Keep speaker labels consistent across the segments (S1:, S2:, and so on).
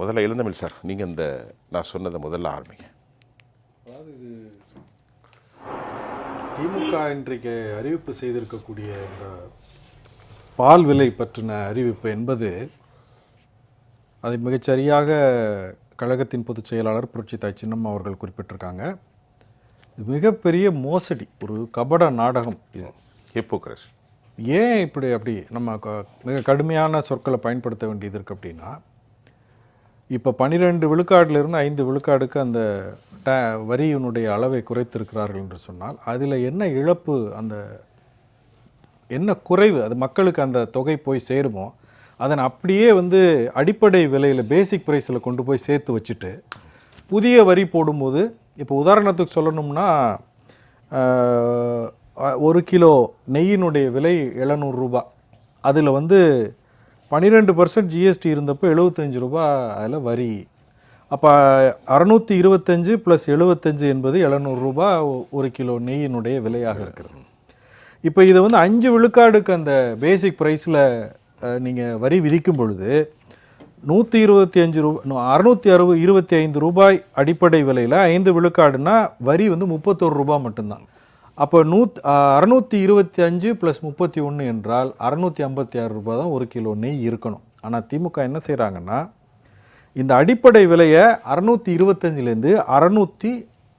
S1: முதல்ல இளந்தமிழ் சார் நீங்கள் இந்த நான் சொன்னதை முதல்ல ஆரம்பிங்க.
S2: அதாவது இது திமுக இன்றைக்கு அறிவிப்பு செய்திருக்கக்கூடிய இந்த பால் விலை பற்றின அறிவிப்பு என்பது அதை மிகச்சரியாக கழகத்தின் பொதுச் செயலாளர் புரட்சித்தாய் சின்னம்மா அவர்கள் குறிப்பிட்டிருக்காங்க. இது மிகப்பெரிய மோசடி ஒரு கபட நாடகம் இது.
S1: ஹிப்போக்ரஸ்
S2: ஏன் இப்படி அப்படி நம்ம மிக கடுமையான சொற்களை பயன்படுத்த வேண்டியது இருக்குது அப்படின்னா இப்போ பன்னிரெண்டு விழுக்காட்டிலிருந்து ஐந்து விழுக்காடுக்கு அந்த ட வரியினுடைய அளவை குறைத்திருக்கிறார்கள் என்று சொன்னால் அதில் என்ன இழப்பு அந்த என்ன குறைவு அது மக்களுக்கு அந்த தொகை போய் சேருமோ அதன் அப்படியே வந்து அடிப்படை விலையில் பேசிக் ப்ரைஸில் கொண்டு போய் சேர்த்து வச்சுட்டு புதிய வரி போடும்போது இப்போ உதாரணத்துக்கு சொல்லணும்னா ஒரு கிலோ நெய்யினுடைய விலை எழுநூறுரூபா அதில் வந்து பன்னிரெண்டு பர்சன்ட் ஜிஎஸ்டி இருந்தப்போ எழுபத்தஞ்சு ரூபா அதில் வரி. அப்போ அறநூற்றி இருபத்தஞ்சு ப்ளஸ் எழுபத்தஞ்சு என்பது எழுநூறு ரூபா ஒரு கிலோ நெய்யினுடைய விலையாக இருக்கிறது. இப்போ இதை வந்து அஞ்சு விழுக்காடுக்கு அந்த பேசிக் ப்ரைஸில் நீங்கள் வரி விதிக்கும் பொழுது நூற்றி இருபத்தி அஞ்சு ரூபா அறுநூற்றி அறுபது இருபத்தி ஐந்து ரூபாய் அடிப்படை விலையில் ஐந்து விழுக்காடுனா வரி வந்து முப்பத்தோரு ரூபா மட்டும்தான். அப்போ நூத் அறநூற்றி இருபத்தி அஞ்சு ப்ளஸ் முப்பத்தி ஒன்று என்றால் அறநூற்றி ஐம்பத்தி ஆறு ரூபாய் தான் ஒரு கிலோ நெய் இருக்கணும். ஆனால் திமுக என்ன செய்கிறாங்கன்னா இந்த அடிப்படை விலையை அறநூற்றி இருபத்தஞ்சிலேருந்து அறநூற்றி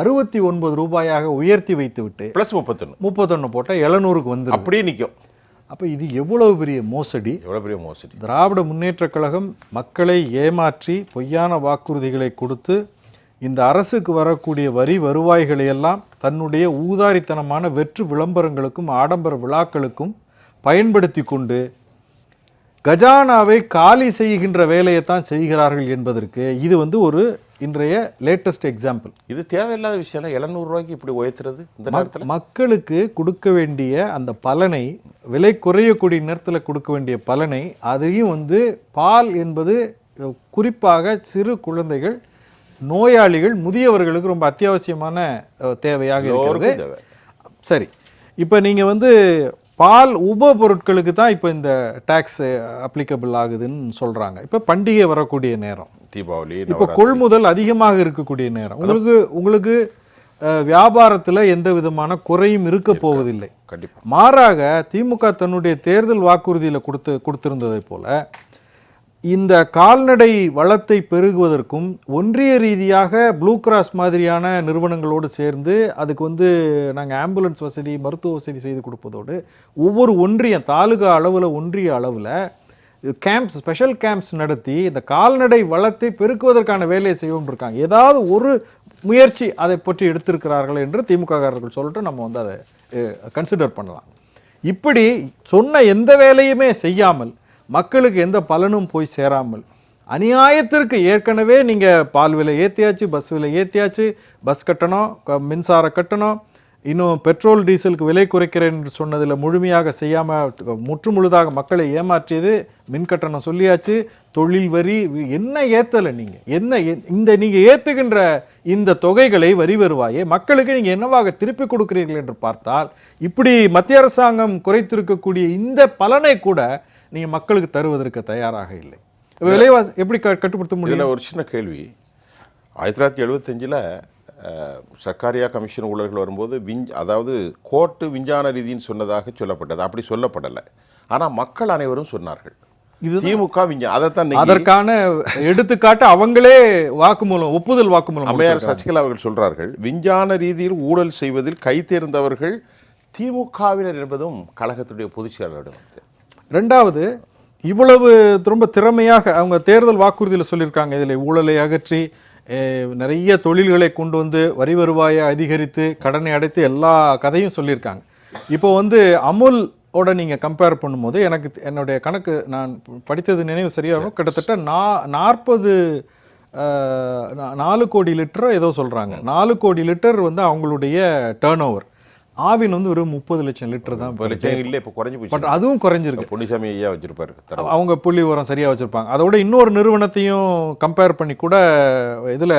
S2: அறுபத்தி ஒன்பது ரூபாயாக உயர்த்தி வைத்து விட்டு
S1: ப்ளஸ் முப்பத்தொன்று
S2: முப்பத்தொன்று போட்டால் எழுநூறுக்கு வந்துடும்.
S1: அப்படியே நிற்கும்.
S2: அப்போ இது எவ்வளவு பெரிய மோசடி?
S1: எவ்வளோ பெரிய மோசடி?
S2: திராவிட முன்னேற்றக் கழகம் மக்களை ஏமாற்றி பொய்யான வாக்குறுதிகளை கொடுத்து இந்த அரசுக்கு வரக்கூடிய வரி வருவாய்களை எல்லாம் தன்னுடைய ஊதாரித்தனமான வெற்று விளம்பரங்களுக்கும் ஆடம்பர விழாக்களுக்கும் பயன்படுத்தி கொண்டு கஜானாவை காலி செய்கின்ற வேலையை தான் செய்கிறார்கள் என்பதற்கு இது வந்து ஒரு இன்றைய லேட்டஸ்ட் எக்ஸாம்பிள்
S1: இது தேவையில்லாத விஷயம் எழுநூறுவாய்க்கு இப்படி உயர்த்துறது இந்த நேரத்தில்?
S2: மக்களுக்கு கொடுக்க வேண்டிய அந்த பலனை விலை குறையக்கூடிய நேரத்தில் கொடுக்க வேண்டிய பலனை அதையும் வந்து பால் என்பது குறிப்பாக சிறு குழந்தைகள் நோயாளிகள் முதியவர்களுக்கு ரொம்ப அத்தியாவசியமான தேவையாக இருக்கிறது. சரி. இப்போ நீங்கள் வந்து பால் உப பொருட்களுக்கு தான் இப்போ இந்த டேக்ஸ் அப்ளிகபிள் ஆகுதுன்னு சொல்கிறாங்க இப்போ பண்டிகை வரக்கூடிய நேரம்.
S1: தீபாவளி
S2: இப்போ. கொள்முதல் அதிகமாக இருக்கக்கூடிய நேரம். உங்களுக்கு உங்களுக்கு வியாபாரத்துல எந்த விதமான குறையும் இருக்க போவதில்லை.
S1: கண்டிப்பா.
S2: மாறாக திமுக தன்னுடைய தேர்தல் வாக்குறுதியில கொடுத்து கொடுத்திருந்ததை போல இந்த கால்நடை வளத்தை பெருகுவதற்கும் ஒன்றிய ரீதியாக ப்ளூ கிராஸ் மாதிரியான நிறுவனங்களோடு சேர்ந்து அதுக்கு வந்து நாங்கள் ஆம்புலன்ஸ் வசதி மருத்துவ வசதி செய்து கொடுப்பதோடு ஒவ்வொரு ஒன்றியம் தாலுகா அளவில் ஒன்றிய அளவில் கேம்ப்ஸ் ஸ்பெஷல் கேம்ப்ஸ் நடத்தி இந்த கால்நடை வளத்தை பெருக்குவதற்கான வேலையை செய்வோம் இருக்காங்க. ஏதாவது ஒரு முயற்சி அதை பற்றி எடுத்திருக்கிறார்கள் என்று திமுககாரர்கள் சொல்லிட்டு நம்ம வந்து அதை கன்சிடர் பண்ணலாம். இப்படி சொன்ன எந்த வேலையுமே செய்யாமல் மக்களுக்கு எந்த பலனும் போய் சேராமல் அநியாயத்திற்கு ஏற்கனவே நீங்கள் பால் விலை ஏற்றியாச்சு பஸ் விலை ஏற்றியாச்சு பஸ் கட்டணம் க- மின்சார கட்டணம் இன்னும் பெட்ரோல் டீசலுக்கு விலை குறைக்கிறேன் என்று சொன்னதில் முழுமையாக செய்யாமல் முற்று முழுதாக மக்களை ஏமாற்றியது மின் கட்டணம் சொல்லியாச்சு தொழில் வரி என்ன ஏற்றலை நீங்கள் என்ன இந்த நீங்கள் ஏற்றுகின்ற இந்த தொகைகளை வரி வருவாயே மக்களுக்கு நீங்கள் என்னவாக திருப்பி கொடுக்கிறீர்கள் என்று பார்த்தால் இப்படி மத்திய அரசாங்கம் குறைத்திருக்கக்கூடிய இந்த பலனை கூட நீங்கள் மக்களுக்கு தருவதற்கு தயாராக இல்லை. விலைவாசி எப்படி கட்டுப்படுத்த முடியும்?
S1: இதில் ஒரு சின்ன கேள்வி. ஆயிரத்தி தொள்ளாயிரத்தி எழுபத்தஞ்சில் சர்க்காரியா கமிஷன் ஊழல்கள் வரும்போது விஞ் அதாவது கோர்ட்டு விஞ்ஞான ரீதின்னு சொன்னதாக சொல்லப்பட்டது. அப்படி சொல்லப்படலை. ஆனால் மக்கள் அனைவரும் சொன்னார்கள்.
S2: இதுதான்.
S1: திமுக விஞ்ஞான அதைத்தான்
S2: அதற்கான எடுத்துக்காட்டு அவங்களே வாக்குமூலம் ஒப்புதல் வாக்குமூலம்
S1: அம்மையார் சசிகலா அவர்கள் சொல்றார்கள் விஞ்ஞான ரீதியில் ஊழல் செய்வதில் கை தேர்ந்தவர்கள் திமுகவினர் என்பதும் கழகத்துடைய பொதுச் செயலாளரிடம்.
S2: ரெண்டாவது இவ்வளவு ரொம்ப திறமையாக அவங்க தேர்தல் வாக்குறுதியில் சொல்லியிருக்காங்க. இதில் ஊழலை அகற்றி நிறைய தொழில்களை கொண்டு வந்து வரி வருவாயை அதிகரித்து கடனை அடைத்து எல்லா கதையும் சொல்லியிருக்காங்க. இப்போ வந்து அமுல் ஓட நீங்கள் கம்பேர் பண்ணும்போது எனக்கு என்னுடைய கணக்கு நான் படித்தது நினைவு சரியாக இருக்கும். கிட்டத்தட்ட நா நாற்பது நாலு கோடி லிட்டரோ ஏதோ சொல்கிறாங்க நாலு கோடி லிட்டர் வந்து அவங்களுடைய டேர்ன் ஓவர் ஆவின் வந்து ஒரு முப்பது லட்சம் லிட்டர் தான்
S1: இல்லை இப்போ குறைஞ்சு
S2: பட்
S1: போச்சு
S2: அதுவும் குறைஞ்சிருக்கு.
S1: பொன்னிசாமி ஐயா வச்சிருப்பாரு.
S2: அவங்க புள்ளி உரம் சரியா வச்சிருப்பாங்க. அதோட இன்னொரு நிறுவனத்தையும் கம்பேர் பண்ணி கூட இதுல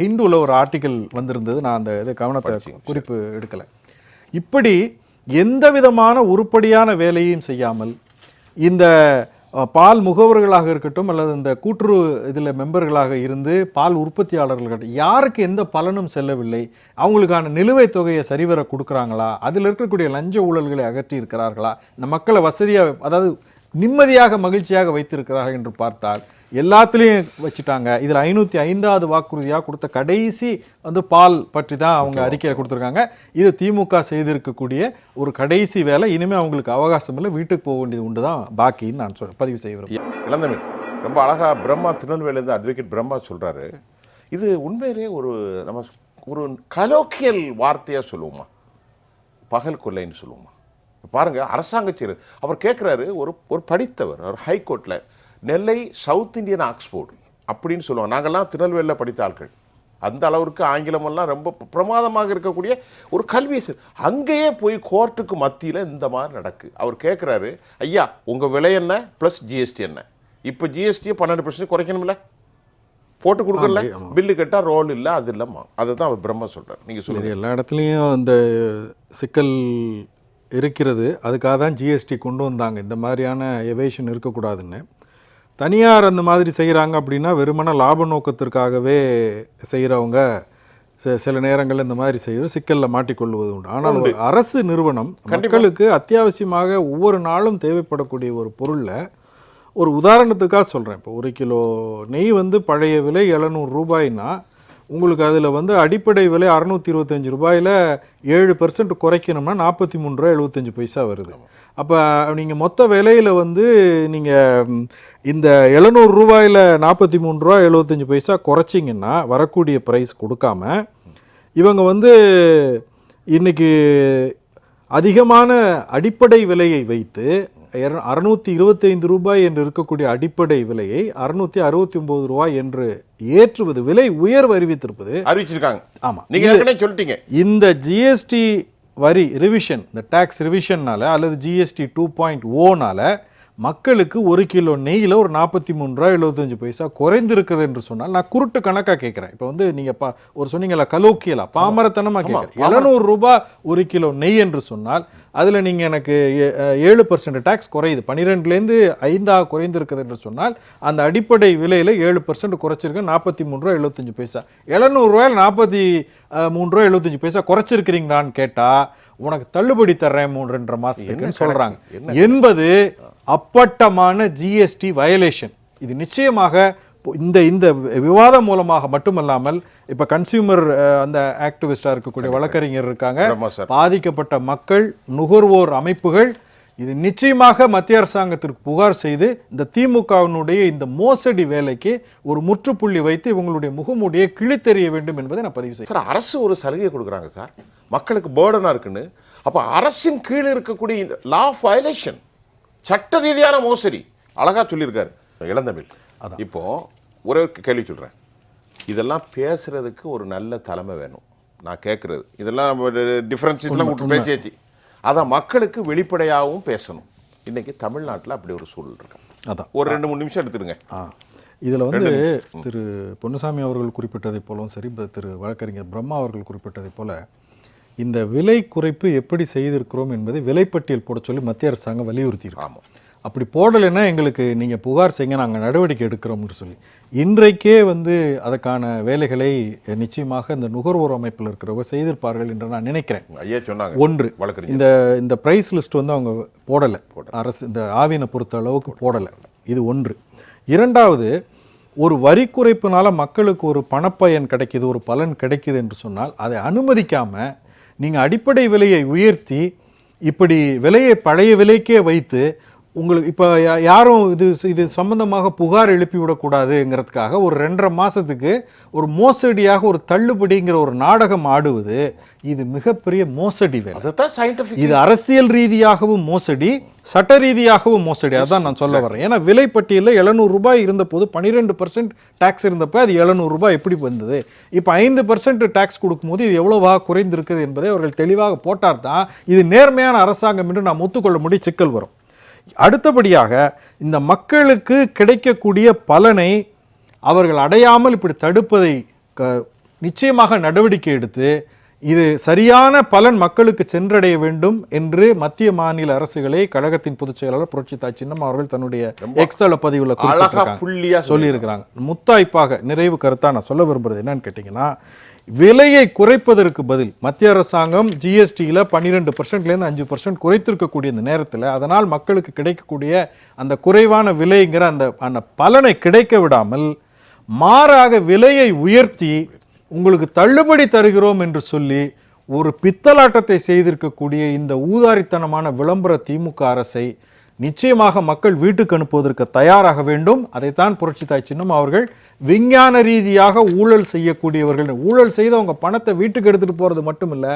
S2: ஹிந்துல ஒரு ஆர்டிக்கல் வந்திருந்தது. நான் அந்த இது கவனத்தை குறிப்பு எடுக்கல. இப்படி எந்த விதமான உருப்படியான வேலையும் செய்யாமல் இந்த பால் முகவர்களாக இருக்கட்டும் அல்லது இந்த கூட்டுறவு இதில் மெம்பர்களாக இருந்து பால் உற்பத்தியாளர்கள் இருக்கட்டும் யாருக்கு எந்த பலனும் செல்லவில்லை அவங்களுக்கான நிலுவைத் தொகையை சரிவர கொடுக்குறாங்களா அதில் இருக்கக்கூடிய லஞ்ச ஊழல்களை அகற்றி இருக்கிறார்களா இந்த மக்களை வசதியாக அதாவது நிம்மதியாக மகிழ்ச்சியாக வைத்திருக்கிறார்கள் என்று பார்த்தால் எல்லாத்துலேயும் வச்சுட்டாங்க. இதில் ஐநூற்றி ஐந்தாவது வாக்குறுதியாக கொடுத்த கடைசி வந்து பால் பற்றி தான் அவங்க அறிக்கையில் கொடுத்துருக்காங்க. இது திமுக செய்திருக்கக்கூடிய ஒரு கடைசி வேலை. இனிமேல் அவங்களுக்கு அவகாசம் இல்லை. வீட்டுக்கு போக வேண்டியது உண்டு தான் பாக்கின்னு நான் சொல் பதிவு செய்ய விரும்புகிறேன்.
S1: இளந்தமிழ் ரொம்ப அழகா பிரம்மா திருநெல்வேலியிலேருந்து அட்வொகேட் பிரம்மா சொல்றாரு. இது உண்மையிலேயே ஒரு நம்ம ஒரு கலோக்கியல் வார்த்தையா சொல்லுவோமா? பகல் கொள்ளைன்னு சொல்லுவோமா? பாருங்க அரசாங்க செயலர் அவர் கேட்குறாரு ஒரு ஒரு படித்தவர் ஒரு ஹைகோர்ட்ல நெல்லை சவுத் இந்தியன் ஆக்ஸ்போர்ட் அப்படின்னு சொல்லுவாங்க. நாங்கள்லாம் திருநெல்வேலியில் படித்த ஆட்கள். அந்த அளவிற்கு ஆங்கிலமெல்லாம் ரொம்ப பிரமாதமாக இருக்கக்கூடிய ஒரு கல்வி அங்கேயே போய் கோர்ட்டுக்கு மத்தியில் இந்த மாதிரி நடக்கு. அவர் கேட்குறாரு ஐயா உங்கள் விலை என்ன? ப்ளஸ் ஜிஎஸ்டி என்ன? இப்போ ஜிஎஸ்டியை பன்னெண்டு பர்சன்ட் குறைக்கணும்ல? போட்டு கொடுக்கல? பில்லு கேட்டால் ரோல் இல்லை அது இல்லைம்மா. அதை தான் அவர் பிரம்மா சொல்கிறார் நீங்கள் சொல்லுங்கள்
S2: எல்லா இடத்துலையும் அந்த சிக்கல் இருக்கிறது. அதுக்காக தான் ஜிஎஸ்டி கொண்டு வந்தாங்க. இந்த மாதிரியான எவேஷன் இருக்கக்கூடாதுன்னு. தனியார் அந்த மாதிரி செய்கிறாங்க அப்படின்னா வெறுமன லாப நோக்கத்திற்காகவே செய்கிறவங்க சில நேரங்களில் இந்த மாதிரி செய்வது சிக்கலில் மாட்டிக்கொள்வது உண்டு. ஆனால் ஒரு அரசு நிறுவனம் மக்களுக்கு அத்தியாவசியமாக ஒவ்வொரு நாளும் தேவைப்படக்கூடிய ஒரு பொருளில் ஒரு உதாரணத்துக்காக சொல்கிறேன் இப்போ ஒரு கிலோ நெய் வந்து பழைய விலை எழுநூறு ரூபாய்னா உங்களுக்கு அதில் வந்து அடிப்படை விலை அறநூற்றி இருபத்தஞ்சி ரூபாயில் ஏழு பெர்சன்ட் குறைக்கணும்னா நாற்பத்தி மூணு ரூபா எழுபத்தஞ்சு பைசா வருது. அப்போ நீங்கள் மொத்த விலையில் வந்து நீங்கள் இந்த எழுநூறு ரூபாயில் நாற்பத்தி மூணு ரூபா எழுபத்தஞ்சு பைசா குறைச்சிங்கன்னா வரக்கூடிய ப்ரைஸ் கொடுக்காம இவங்க வந்து இன்னைக்கு அதிகமான அடிப்படை விலையை வைத்து அறுநூத்தி இருபத்தைந்து ரூபாய் என்று இருக்கக்கூடிய அடிப்படை விலையை அறுநூத்தி அறுபத்தி ஒன்பது ரூபாய் என்று ஏற்றுவது விலை உயர்வு அறிவித்திருப்பது.
S1: அறிவிச்சிருக்காங்க.
S2: ஆமா.
S1: நீங்கள் சொல்லிட்டீங்க.
S2: இந்த ஜிஎஸ்டி வரி ரிவிஷன் இந்த டேக்ஸ் ரிவிஷன்னால அல்லது ஜிஎஸ்டி டூ பாயிண்ட் ஓனால மக்களுக்கு ஒரு கிலோ நெய்யில் ஒரு நாற்பத்தி மூணு ரூபா எழுபத்தஞ்சு பைசா குறைந்திருக்குது என்று சொன்னால் நான் குருட்டு கணக்காக கேட்குறேன். இப்போ வந்து நீங்கள் பா ஒரு சொன்னீங்களா கலோக்கியலா? பாமரத்தனமாக கேட்குறேன். எழுநூறு ரூபாய் ஒரு கிலோ நெய் என்று சொன்னால் அதில் நீங்கள் எனக்கு ஏழு பர்சன்ட் டேக்ஸ் குறையுது. பன்னிரெண்டுலேருந்து ஐந்தாக குறைந்திருக்குது என்று சொன்னால் அந்த அடிப்படை விலையில் ஏழு பர்சன்ட் குறைச்சிருக்கு நாற்பத்தி மூணு ரூபா எழுபத்தஞ்சு பைசா. எழுநூறுவாயில் நாற்பத்தி மூணு ரூபா எழுபத்தஞ்சு பைசா குறைச்சிருக்கிறீங்களான்னு கேட்டால் உனக்கு தள்ளுபடி தர்றேன் மூணு ரெண்டரை மாதத்துக்குன்னு சொல்கிறாங்க என்பது அப்பட்டமான ஜிஎஸ்டி வயலேஷன் இது நிச்சயமாக இந்த இந்த விவாதம் மூலமாக மட்டுமல்லாமல் இப்போ கன்சியூமர் அந்த ஆக்டிவிஸ்டாக இருக்கக்கூடிய வழக்கறிஞர் இருக்காங்க. பாதிக்கப்பட்ட மக்கள் நுகர்வோர் அமைப்புகள் இது நிச்சயமாக மத்திய அரசாங்கத்திற்கு புகார் செய்து இந்த திமுகவினுடைய இந்த மோசடி வேலைக்கு ஒரு முற்றுப்புள்ளி வைத்து இவங்களுடைய முகமூடியை கிழித்தெறிய வேண்டும் என்பதை நான் பதிவு செய்கிறேன்.
S1: சார் அரசு ஒரு சலுகை கொடுக்குறாங்க சார். மக்களுக்கு பேர்டனாக இருக்குன்னு. அப்போ அரசின் கீழ் இருக்கக்கூடிய இந்த லா ஆஃப் வயலேஷன் சட்ட ரீதியான மோசடி அழகா சொல்லியிருக்காரு இளந்தமிழ். இப்போ ஒரே ஒரு கேள்வி சொல்கிறேன் இதெல்லாம் பேசுறதுக்கு ஒரு நல்ல தலைமை வேணும். நான் கேட்குறது இதெல்லாம் டிஃப்ரென்சஸ்லாம் விட்டு பேசியாச்சு. அதை மக்களுக்கு வெளிப்படையாகவும் பேசணும். இன்னைக்கு தமிழ்நாட்டில் அப்படி ஒரு சூழல் இருக்கு.
S2: அதான்.
S1: ஒரு ரெண்டு மூணு நிமிஷம் எடுத்துருங்க
S2: ஆ. இதில் வந்து திரு பொன்னுசாமி அவர்கள் குறிப்பிட்டதைப் போலவும் சரி திரு வழக்கறிஞர் பிரம்மா அவர்கள் குறிப்பிட்டதைப் போல இந்த விலை குறைப்பு எப்படி செய்திருக்கிறோம் என்பதை விலைப்பட்டியல் போட சொல்லி மத்திய அரசாங்கம் வலியுறுத்தி
S1: ஆமாம்
S2: அப்படி போடலைன்னா எங்களுக்கு நீங்கள் புகார் செய்யுங்க நாங்கள் நடவடிக்கை எடுக்கிறோம்னு சொல்லி. இன்றைக்கே வந்து அதற்கான வேலைகளை நிச்சயமாக இந்த நுகர்வோர் அமைப்பில் இருக்கிறவங்க செய்திருப்பார்கள் என்று நான் நினைக்கிறேன்.
S1: ஐயா சொன்னாங்க.
S2: ஒன்று
S1: வழக்கறிஞர்.
S2: இந்த இந்த ப்ரைஸ் லிஸ்ட் வந்து அவங்க போடலை. அரசு இந்த ஆவினை பொறுத்த அளவுக்கு போடலை. இது ஒன்று. இரண்டாவது ஒரு வரி குறைப்புனால மக்களுக்கு ஒரு பணப்பயன் கிடைக்குது ஒரு பலன் கிடைக்குது என்று சொன்னால் அதை அனுமதிக்காம நீங்கள் அடிப்படை விலையை உயர்த்தி இப்படி விலையை பழைய விலைக்கே வைத்து உங்களுக்கு இப்போ யாரும் இது இது சம்பந்தமாக புகார் எழுப்பி விடக்கூடாதுங்கிறதுக்காக ஒரு ரெண்டரை மாதத்துக்கு ஒரு மோசடியாக ஒரு தள்ளுபடிங்கிற ஒரு நாடகம் ஆடுவது இது மிகப்பெரிய மோசடி இது அரசியல் ரீதியாகவும் மோசடி சட்ட ரீதியாகவும் மோசடி அதான் நான் சொல்ல வரேன். ஏன்னா விலைப்பட்டியலில் எழுநூறு ரூபாய் இருந்தபோது பன்னிரெண்டு பர்சன்ட் டேக்ஸ் இருந்தப்ப அது எழுநூறு ரூபாய் எப்படி வந்தது? இப்போ ஐந்து பர்சன்ட் டேக்ஸ் கொடுக்கும்போது இது எவ்வளவாக குறைந்திருக்குது என்பதை அவர்கள் தெளிவாக போட்டார் தான் இது நேர்மையான அரசாங்கம் என்று நாம் ஒத்துக்கொள்ள முடிய சிக்கல் வரும். அடுத்தபடியாக இந்த மக்களுக்கு கிடைக்கக்கூடிய பலனை அவர்கள் அடையாமல் இப்படி தடுப்பதை நிச்சயமாக நடவடிக்கை எடுத்து இது சரியான பலன் மக்களுக்கு சென்றடைய வேண்டும் என்று மத்திய மாநில அரசுகளை கழகத்தின் பொதுச் செயலாளர் புரட்சித்தாய் சின்னம் அவர்கள் தன்னுடைய எக்ஸல பதிவுல.
S1: புள்ளியா சொல்லி
S2: முத்தாய்ப்பாக நிறைவு கருத்தா நான் சொல்ல விரும்புறது என்னன்னு கேட்டிங்கன்னா விலையை குறைப்பதற்கு பதில். மத்திய அரசாங்கம் ஜிஎஸ்டியில் பன்னிரெண்டு பர்சன்ட்லேருந்து அஞ்சு பர்சன்ட் குறைத்திருக்கக்கூடிய இந்த நேரத்தில் அதனால் மக்களுக்கு கிடைக்கக்கூடிய அந்த குறைவான விலைங்கிற அந்த அந்த பலனை கிடைக்க விடாமல் மாறாக விலையை உயர்த்தி உங்களுக்கு தள்ளுபடி தருகிறோம் என்று சொல்லி ஒரு பித்தலாட்டத்தை செய்திருக்கக்கூடிய இந்த ஊதாரித்தனமான விளம்பர திமுக அரசை நிச்சயமாக மக்கள் வீட்டுக்கு அனுப்புவதற்கு தயாராக வேண்டும். அதைத்தான் புரட்சித்தாய் சின்னம் அவர்கள் விஞ்ஞான ரீதியாக ஊழல் செய்யக்கூடியவர்கள். ஊழல் செய்து அவங்க பணத்தை வீட்டுக்கு எடுத்துட்டு போறது மட்டும் இல்லை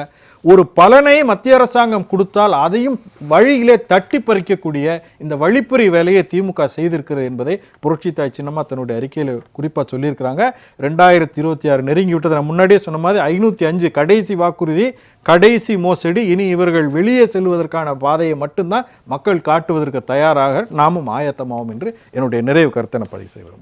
S2: ஒரு பலனை மத்திய அரசாங்கம் கொடுத்தால் அதையும் வழியிலே தட்டி பறிக்கக்கூடிய இந்த வழிப்பறி வேலையை திமுக செய்திருக்கிறது என்பதை புரட்சித்தாய் சின்னம்மா தன்னுடைய அறிக்கையில் குறிப்பாக சொல்லியிருக்கிறாங்க. ரெண்டாயிரத்தி இருபத்தி ஆறு நெருங்கி விட்டது நான் முன்னாடியே சொன்ன மாதிரி ஐநூற்றி அஞ்சு கடைசி வாக்குறுதி கடைசி மோசடி இனி இவர்கள் வெளியே செல்வதற்கான பாதையை மட்டும்தான் மக்கள் காட்டுவதற்கு தயாராக நாமும் ஆயத்தமாகும் என்று என்னுடைய நிறைவு கருத்தை நான் பதிவு செய்கிறோம்.